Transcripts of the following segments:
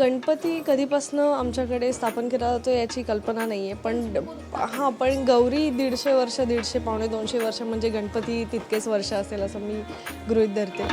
गणपती कधीपासनं आमच्याकडे स्थापन केला जातो याची कल्पना नाही आहे पण हां पण गौरी दीडशे वर्ष दीडशे पावणे दोनशे वर्ष म्हणजे गणपती तितकेच वर्ष असेल असं मी गृहित धरते.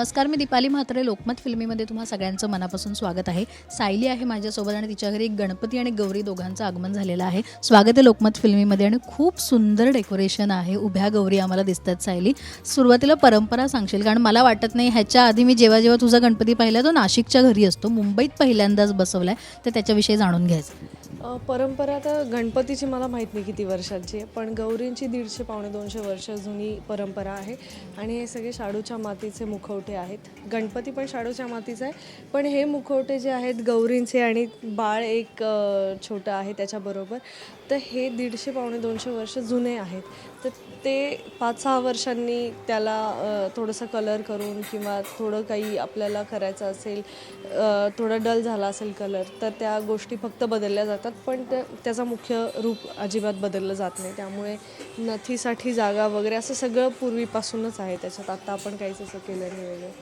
नमस्कार मी दीपाली म्हात्रे. लोकमत फिल्मीमध्ये तुम्हा सगळ्यांचं मनापासून स्वागत आहे. सायली आहे माझ्यासोबत आणि तिच्या घरी गणपती आणि गौरी दोघांचं आगमन झालेलं आहे. स्वागत आहे लोकमत फिल्मीमध्ये आणि खूप सुंदर डेकोरेशन आहे. उभ्या गौरी आम्हाला दिसतात सायली. सुरुवातीला परंपरा सांगशील कारण मला वाटत नाही ह्याच्या आधी मी जेव्हा जेव्हा तुझा गणपती पाहिला तो नाशिकच्या घरी असतो. मुंबईत पहिल्यांदाच बसवला आहे तर त्याच्याविषयी जाणून घ्यायचं. परंपरा तर गणपतीची मला माहीत नाही किती वर्षांची आहे पण गौरींची दीडशे पावणे दोनशे वर्ष जुनी परंपरा आहे. आणि हे सगळे शाडूच्या मातीचे मुखवटे आहेत. गणपती पण शाडूच्या मातीचा आहे पण हे मुखवटे जे आहेत गौरींचे आणि बाळ एक छोटं आहे त्याच्याबरोबर तर हे दीडशे पावणे दोनशे वर्ष जुने आहेत. तर ते पाच सहा वर्षांनी त्याला थोडंसं कलर करून किंवा थोडं काही आपल्याला करायचं असेल थोडं डल झाला असेल कलर तर त्या गोष्टी फक्त बदलल्या जातात. पण त्या त्याचा मुख्य रूप अजिबात बदललं जात नाही. त्यामुळे नथीसाठी जागा वगैरे असं सगळं पूर्वीपासूनच आहे त्याच्यात. आत्ता आपण काहीच असं केलं नाही वगैरे.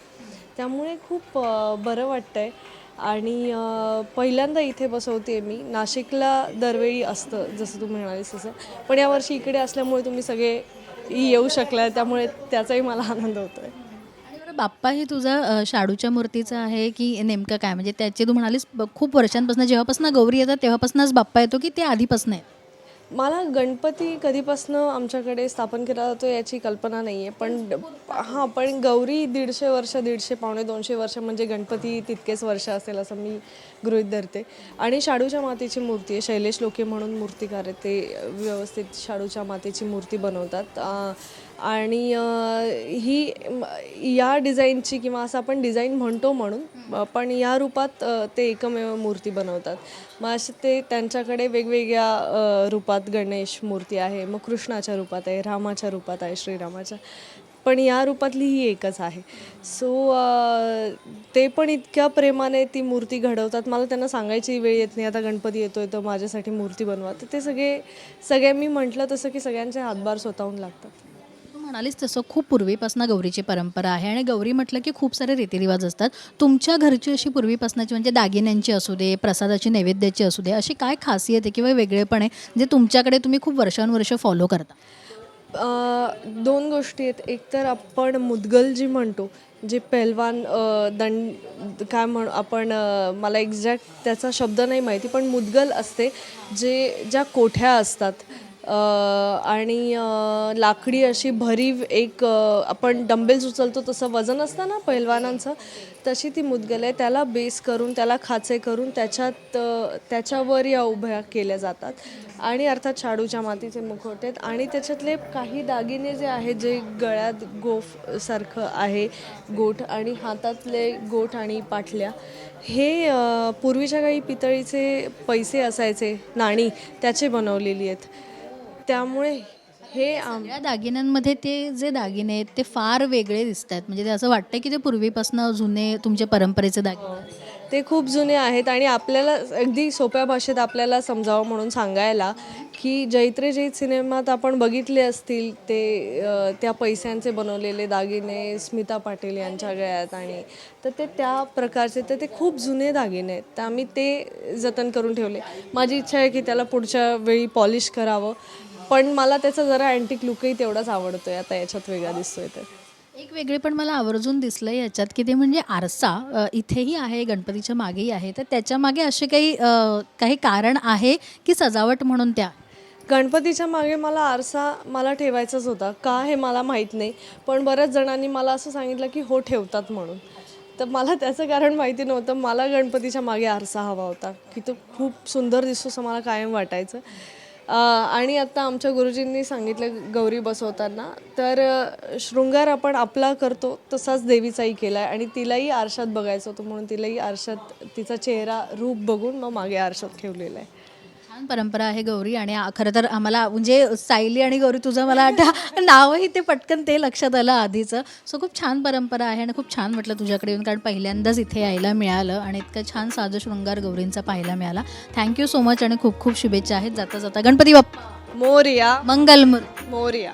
त्यामुळे खूप बरं वाटतं आहे आणि पहिल्यांदा इथे बसवते आहे मी. नाशिकला दरवेळी असतं जसं तू म्हणालीस तसं. पण यावर्षी इकडे असल्यामुळे तुम्ही सगळे येऊ शकला त्यामुळे त्याचाही मला आनंद होतो आहे बाप्पा हे तुझा शाडूच्या मूर्तीचा आहे की नेमकं काय? म्हणजे त्याचे तू म्हणालीस खूप वर्षांपासून जेव्हापासून गौरी येतात तेव्हापासूनच बाप्पा येतो की ते आधीपासून आहे? मला गणपती कधीपासनं आमच्याकडे स्थापन केला जातो याची कल्पना नाही आहे पण हां पण गौरी दीडशे वर्ष दीडशे पावणे दोनशे वर्ष म्हणजे गणपती तितकेच वर्ष असेल असं मी गृहित धरते. आणि शाडूच्या मातीची मूर्ती आहे शैलेश लोके म्हणून मूर्तिकार आहे ते व्यवस्थित शाडूच्या मातीची मूर्ती बनवतात. आणि ही या डिझाईनची किंवा असं आपण डिझाईन म्हणतो म्हणून पण या रूपात ते एकमेव मूर्ती बनवतात. मग असे ते त्यांच्याकडे वेगवेगळ्या रूपात गणेश मूर्ती आहे मग कृष्णाच्या रूपात आहे रामाच्या रूपात आहे श्रीरामाच्या. पण या रूपातली ही एकच आहे. सो ते पण इतक्या प्रेमाने ती मूर्ती घडवतात. मला त्यांना सांगायची वेळ येत नाही. आता गणपती येतोय तर माझ्यासाठी मूर्ती बनवा. तर ते सगळे सगळे मी म्हटलं तसं की सगळ्यांचे हातभार स्वतःहून लागतात. म्हणालीस तसं खूप पूर्वीपासून गौरीची परंपरा आहे आणि गौरी म्हटलं की खूप सारे रीतिरिवाज असतात. तुमच्या घरची अशी पूर्वीपासूनची म्हणजे दागिन्यांची असू दे प्रसादाची नैवेद्याची असू दे अशी काय खासियत आहे किंवा वेगळेपण आहे जे तुमच्याकडे तुम्ही खूप वर्षानुवर्ष फॉलो करता? दोन गोष्टी आहेत. एक तर आपण मुदगल जी म्हणतो जे पेलवान दंड काय म्हण आपण मला एक्झॅक्ट त्याचा शब्द नाही माहिती पण मुदगल असते जे ज्या कोठ्या असतात आणि लाकडी अशी भरीव एक आपण डंबेल्स उचलतो तसं वजन असतं ना पैलवानांचं तशी ती मुदगल आहे. त्याला बेस करून त्याला खाचे करून त्याच्यात त्याच्यावर या उभ्या केल्या जातात. आणि अर्थात शाडूच्या मातीचे मुखवटे आहेत. आणि त्याच्यातले काही दागिने जे आहेत जे गळ्यात गोफ सारखं आहे गोठ आणि हातातले गोठ आणि पाटल्या हे पूर्वीच्या काही पितळीचे पैसे असायचे नाणी त्याचे बनवलेली आहेत. त्यामुळे हे आम या दागिन्यांमध्ये ते जे दागिने आहेत ते फार वेगळे दिसत आहेत म्हणजे ते असं वाटतं की ते पूर्वीपासून जुने तुमच्या परंपरेचे दागिने. ते खूप जुने आहेत आणि आपल्याला अगदी सोप्या भाषेत आपल्याला समजावं म्हणून सांगायला की जैत्रे जैत सिनेमात आपण बघितले असतील ते अ, त्या पैशांचे बनवलेले दागिने स्मिता पाटील यांच्या गळ्यात आणि तर ते त्या प्रकारचे तर ते खूप जुने दागिने आहेत. तर आम्ही ते जतन करून ठेवले. माझी इच्छा आहे की त्याला पुढच्या वेळी पॉलिश करावं. पण मला त्याचा जरा अँटिक लुकही तेवढाच आवडतोय. आता याच्यात वेगळा दिसतोय तर. एक वेगळे पण मला आवर्जून दिसलं याच्यात की ते म्हणजे आरसा अ, इथेही आहे गणपतीच्या मागेही आहे. तर त्याच्यामागे असे काही अ, काही कारण आहे की सजावट म्हणून त्या? गणपतीच्या मागे मला आरसा मला ठेवायचाच होता. का हे मला माहीत नाही. पण बऱ्याच जणांनी मला असं सांगितलं की हो ठेवतात म्हणून. तर मला त्याचं कारण माहिती नव्हतं. मला गणपतीच्या मागे आरसा हवा होता. की तो खूप सुंदर दिसतो असं मला कायम वाटायचं. आणि आता आमच्या गुरुजींनी सांगितलं गौरी बसवताना तर शृंगार आपण आपला करतो तसाच देवीचाही केला आहे आणि तिलाही आरशात बघायचं होतं म्हणून तिलाही आरशात तिचा चेहरा रूप बघून मग मागे आरशात ठेवलेला आहे. छान परंपरा आहे गौरी आणि आ- खरं तर आम्हाला म्हणजे सायली आणि गौरी तुझं मला आता नावही ते पटकन ते लक्षात आलं आधीचं. सो खूप छान परंपरा आहे आणि खूप छान वाटलं तुझ्याकडे येऊन कारण पहिल्यांदाच इथे यायला मिळालं आणि इतकं छान साजं शृंगार गौरींचा पाहायला मिळाला. थँक्यू सो मच आणि खूप खूप शुभेच्छा आहेत. जाता जाता गणपती बाप्पा. मोरिया. मंगलमूर्ती मोरिया.